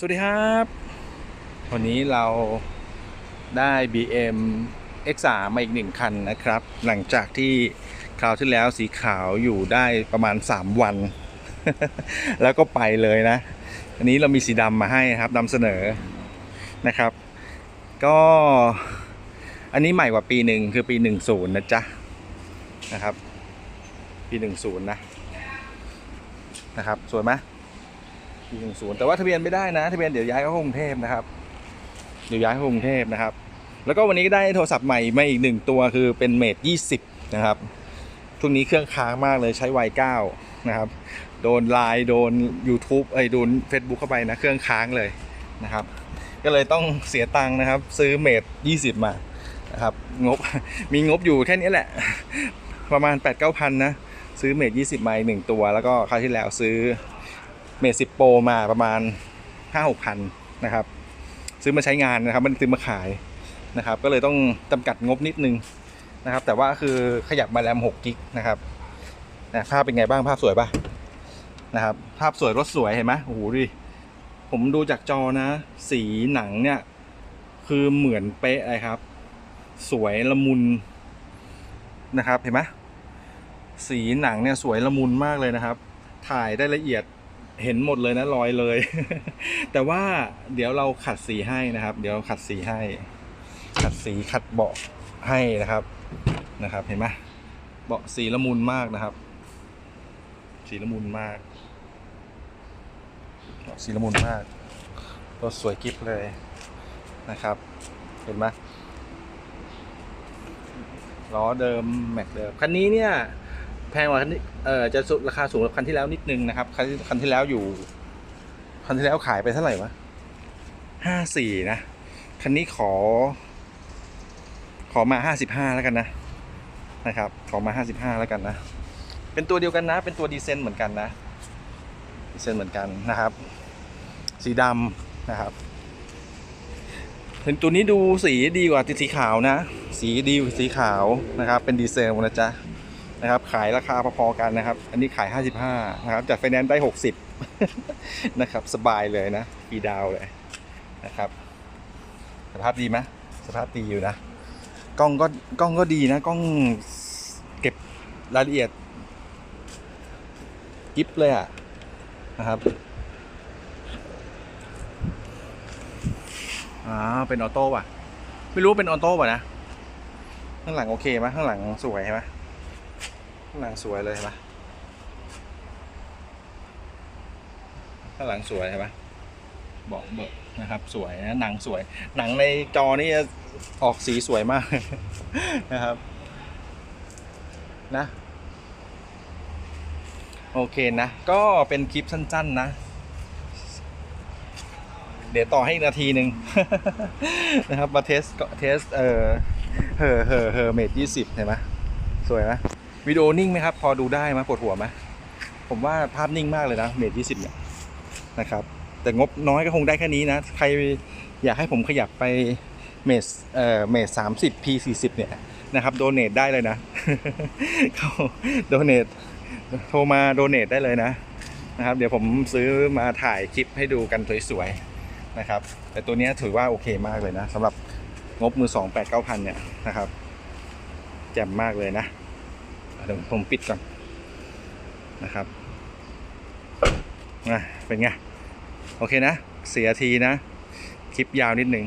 สวัสดีครับ วันนี้เราได้ BM X3 มาอีกหนึ่งคันนะครับ หลังจากที่คราวที่แล้วสีขาวอยู่ได้ประมาณ 3 วัน แล้วก็ไปเลยนะ อันนี้เรามีสีดำมาให้นะครับนำเสนอนะครับ ก็อันนี้ใหม่กว่าปีหนึ่งคือปี 10 นะจ๊ะนะครับ ปี 10 นะนะครับ สวยไหม ปีหนึ่งศูนย์แต่ว่าทะเบียนไม่ได้นะ ทะเบียนเดี๋ยวย้ายเข้ากรุงเทพนะครับ เดี๋ยวย้ายเข้ากรุงเทพนะครับ แล้วก็วันนี้ก็ได้โทรศัพท์ใหม่มาอีกหนึ่งตัวคือเป็นเมทยี่สิบนะครับช่วงนี้เครื่องค้างมากเลยใช้ไวเก้านะครับ โดนไลน์โดน YouTube ไอ้โดน Facebook เข้าไปนะ เครื่องค้างเลยนะครับ ก็เลยต้องเสียตังค์นะครับ ซื้อเมทยี่สิบมานะครับงบมีงบอยู่แค่นี้แหละ ประมาณ8ปดเก้าพันนะ ซื้อเมทยี่สิบมาหนึ่งตัว แล้วก็คราวที่แล้วซื้อ เมทสิบโปรมาประมาณห้าหกพันนะครับ ซื้อมาใช้งานนะครับ มันซื้อมาขายนะครับ ก็เลยต้องจำกัดงบนิดนึงนะครับ แต่ว่าคือขยับมาแรมหกกิกนะครับนะภาพเป็นไงบ้างภาพสวยปะนะครับ ภาพสวยรถสวยเห็นไหมโอ้โหดิผมดูจากจอนะ สีหนังเนี่ย คือเหมือนเป๊ะเลยครับ สวยละมุนนะครับ เห็นไหมสีหนังเนี่ยสวยละมุนมากเลยนะครับ ถ่ายได้ละเอียด เห็นหมดเลยนะรอยเลย แต่ว่าเดี๋ยวเราขัดสีให้นะครับ เดี๋ยวขัดสีให้ ขัดสีขัดเบาะให้นะครับนะครับ เห็นไหมเบาะสีละมุนมากนะครับ สีละมุนมากเบาะสีละมุนมากรถสวยกิฟเลยนะครับ เห็นไหมล้อเดิมแม็กเดิมคันนี้เนี่ย แพงกว่าคันนี้เออจะสุราคาสูงกว่าคันที่แล้วนิดนึงนะครับ คันคันที่แล้วอยู่ คันที่แล้วขายไปเท่าไหร่วะห้าสี่นะ คันนี้ขอ ขอมาห้าสิบห้าแล้วกันนะ นะครับ ขอมาห้าสิบห้าแล้วกันนะ เป็นตัวเดียวกันนะ เป็นตัวดีเซนเหมือนกันนะดีเซนเหมือนกันนะครับ สีดำนะครับเห็นตัวนี้ดูสีดีกว่าสีขาวนะ สีดีกว่าสีขาวนะครับ เป็นดีเซลนะจ๊ะ นะครับ ขายราคาพอๆกันนะครับ อันนี้ขาย 55 นะครับจัดไฟแนนซ์ได้ 60 นะครับ สบายเลยนะปีดาวเลยนะครับ สภาพดีไหมสภาพดีอยู่นะ กล้องก็กล้องก็ดีนะ กล้องเก็บรายละเอียดกิฟเลยอะนะครับอ่าเป็นออโต้ป่ะ ไม่รู้ว่าเป็นออโต้ป่ะนะ ข้างหลังโอเคไหมข้างหลังสวยไหม หลังสวยเลยเห็นปะข้างหลังสวยใช่ปะบาะเบอะนะครับ สวยนะหนังสวย หนังในจอนี่ออกสีสวยมากนะครับ นะ โอเคนะ ก็เป็นคลิปสั้น ๆ นะ เดี๋ยวต่อให้อีกนาทีหนึ่งนะครับมาเทสก็เทสเออเฮอเฮอเฮอเมดยี่สิบเห็นไหมสวยไหม วิดีโอนิ่งไหมครับ พอดูได้ไหมปวดหัวไหมผมว่าภาพนิ่งมากเลยนะเมทยี่สิบเนี่ยนะครับ แต่งบน้อยก็คงได้แค่นี้นะ ใครอยากให้ผมขยับไปเมทเอ่อเมทสามสิบพีสี่สิบเนี่ยนะครับโดเนทได้เลยนะเขาโดเนทโทรมาโดเนทได้เลยนะนะครับ เดี๋ยวผมซื้อมาถ่ายคลิปให้ดูกันสวยๆนะครับ แต่ตัวเนี้ยถือว่าโอเคมากเลยนะสำหรับงบมือสองแปดเก้าพันเนี่ยนะครับแจ่มมากเลยนะ เดี๋ยวผมปิดก่อนนะครับนะเป็นไง โอเคนะเสียทีนะ คลิปยาวนิดหนึ่ง